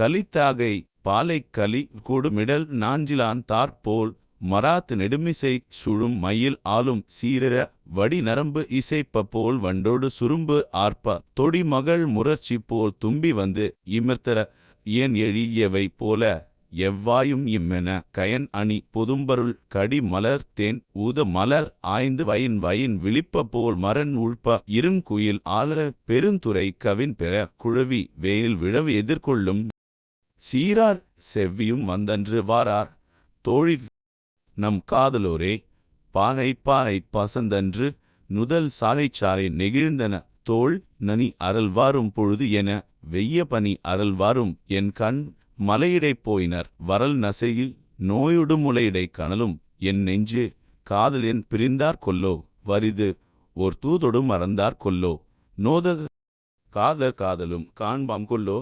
கலித்தாகை பாலைக் கலி கொடுமிடல் நாஞ்சிலான் தார்போல் மராத்து நெடுமிசை சுழும் மயில் ஆளும் சீரர வடி நரம்பு இசைப்ப போல் வண்டோடு சுரும்பு ஆர்ப்ப தொடி மகள் முரட்சி போல் தும்பி வந்து இமர்த்தர ஏன் எழியவை போல எவ்வாயும் இம்மென கயன் அணி பொதும்பருள் கடி மலர் தேன் ஊத மலர் ஆய்ந்து வயின் வயின் விழிப்ப போல் மரன் உழ்ப்ப இருங்குயில் ஆளர பெருந்துரை கவின் பெற குழவி வெயில் விழவு எதிர்கொள்ளும் சீரார் செவ்வியும் வந்தன்று வாரார். தோழி நம் காதலோரே பானை பானை பசந்தன்று நுதல் சாலை சாலை நெகிழ்ந்தன. தோள் நனி அறல்வாரும் பொழுது என வெய்ய பனி அறல்வாரும் என் கண் மலையிடை போயினர். வரல் நசையில் நோயுடு முளையிடை கனலும் என் நெஞ்சு காதலின் பிரிந்தார் கொல்லோ. வரிது ஓர் தூதொடு மறந்தார் கொல்லோ. நோத காதல் காதலும் காண்பாம் கொல்லோ.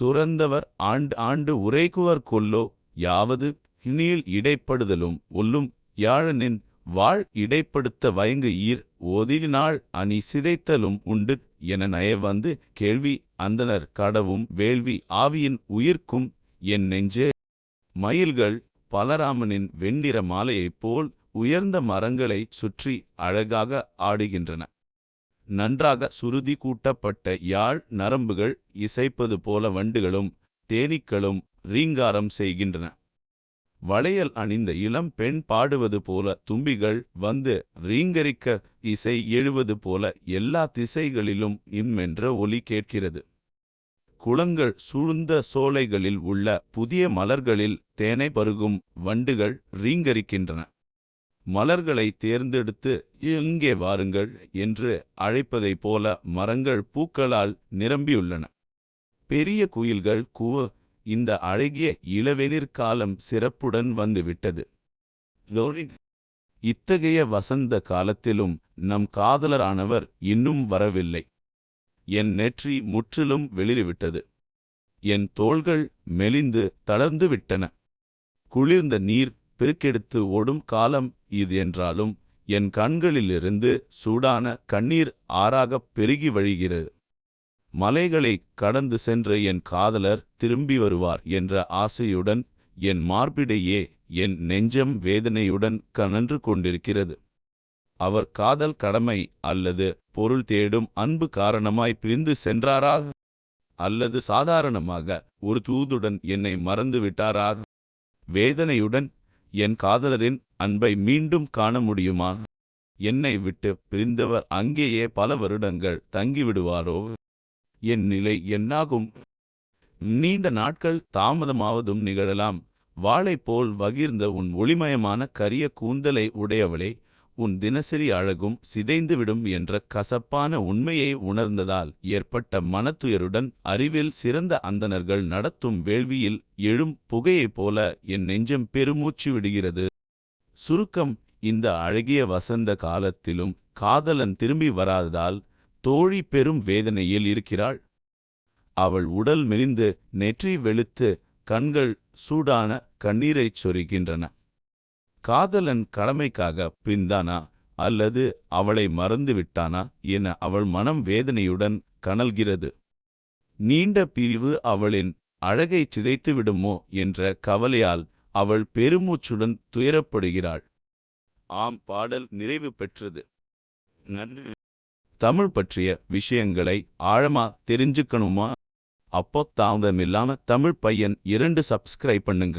துறந்தவர் ஆண்டு ஆண்டு உரைக்குவர் கொல்லோ யாவது நீள் இடைப்படுதலும் ஒல்லும் யாழனின் வாழ் இடைப்படுத்த வயங்கு ஈர் ஓதினாள் அணி சிதைத்தலும் உண்டு என நய வந்து கேள்வி அந்தனர் கடவும் வேள்வி ஆவியின் உயிர்க்கும் என் நெஞ்சே. மயில்கள் பலராமனின் வெண்ணிற மாலையைப் போல் உயர்ந்த மரங்களை சுற்றி அழகாக ஆடுகின்றன. நன்றாக சுருதி கூட்டப்பட்ட யாழ் நரம்புகள் இசைப்பது போல வண்டுகளும் தேனீக்களும் ரீங்காரம் செய்கின்றன. வளையல் அணிந்த இளம் பெண் பாடுவது போல தும்பிகள் வந்து ரீங்கரிக்க இசை எழுவது போல எல்லா திசைகளிலும் இம்மென்ற ஒலி கேட்கிறது. குளங்கள் சூழ்ந்த சோலைகளில் உள்ள புதிய மலர்களில் தேனை பருகும் வண்டுகள் ரீங்கரிக்கின்றன. மலர்களை தேர்ந்தெடுத்து இங்கே வாருங்கள் என்று அழைப்பதைப் போல மரங்கள் பூக்களால் நிரம்பியுள்ளன. பெரிய குயில்கள் கூவ இந்த அழகிய இளவெளிர் காலம் சிறப்புடன் வந்துவிட்டது. இத்தகைய வசந்த காலத்திலும் நம் காதலரானவர் இன்னும் வரவில்லை. என் நெற்றி முற்றிலும் வெளிறிவிட்டது என் தோள்கள் மெலிந்து தளர்ந்து விட்டன குளிர்ந்த நீர் பெருக்கெடுத்து ஓடும் காலம் இது என்றாலும் என் கண்களிலிருந்து சூடான கண்ணீர் ஆறாகப் பெருகி வழிகிறது. மலைகளை கடந்து சென்ற என் காதலர் திரும்பி வருவார் என்ற ஆசையுடன் என் மார்பிடையே என் நெஞ்சம் வேதனையுடன் கனன்று கொண்டிருக்கிறது. அவர் காதல் கடமை அல்லது பொருள் தேடும் அன்பு காரணமாய் பிரிந்து சென்றாரா? அல்லது சாதாரணமாக ஒரு தூதுடன் என்னை மறந்துவிட்டாரா? வேதனையுடன் என் காதலரின் அன்பை மீண்டும் காண முடியுமா? என்னை விட்டு பிரிந்தவர் அங்கேயே பல வருடங்கள் தங்கிவிடுவாரோ? என் நிலை என்னாகும்? நீண்ட நாட்கள் தாமதமாவதும் நிகழலாம். வாளை போல் வகிர்ந்த உன் ஒளிமயமான கரிய கூந்தலை உடையவளே உன் தினசரி அழகும் சிதைந்துவிடும் என்ற கசப்பான உண்மையை உணர்ந்ததால் ஏற்பட்ட மனத்துயருடன் அறிவில் சிறந்த அந்தணர்கள் நடத்தும் வேள்வியில் எழும் புகையைப் போல என் நெஞ்சம் பெருமூச்சு விடுகிறது. சுருக்கம் இந்த அழகிய வசந்த காலத்திலும் காதலன் திரும்பி வராததால் தோழி பெரும் வேதனையில் இருக்கிறாள். அவள் உடல் மெலிந்து நெற்றி வெளுத்து கண்கள் சூடான கண்ணீரைச் சொரிகின்றன. காதலன் கடமைக்காக பிரிந்தானா அல்லது அவளை மறந்துவிட்டானா? என அவள் மனம் வேதனையுடன் கனல்கிறது. நீண்ட பிரிவு அவளின் அழகைச் சிதைத்து விடுமோ என்ற கவலையால் அவள் பெருமூச்சுடன் துயரப்படுகிறாள். ஆம் பாடல் நிறைவு பெற்றது. நன்றி. தமிழ் பற்றிய விஷயங்களை ஆழமா தெரிஞ்சுக்கணுமா? அப்போ தாமதமில்லாம தமிழ் பையன் இரண்டு சப்ஸ்கிரைப் பண்ணுங்க.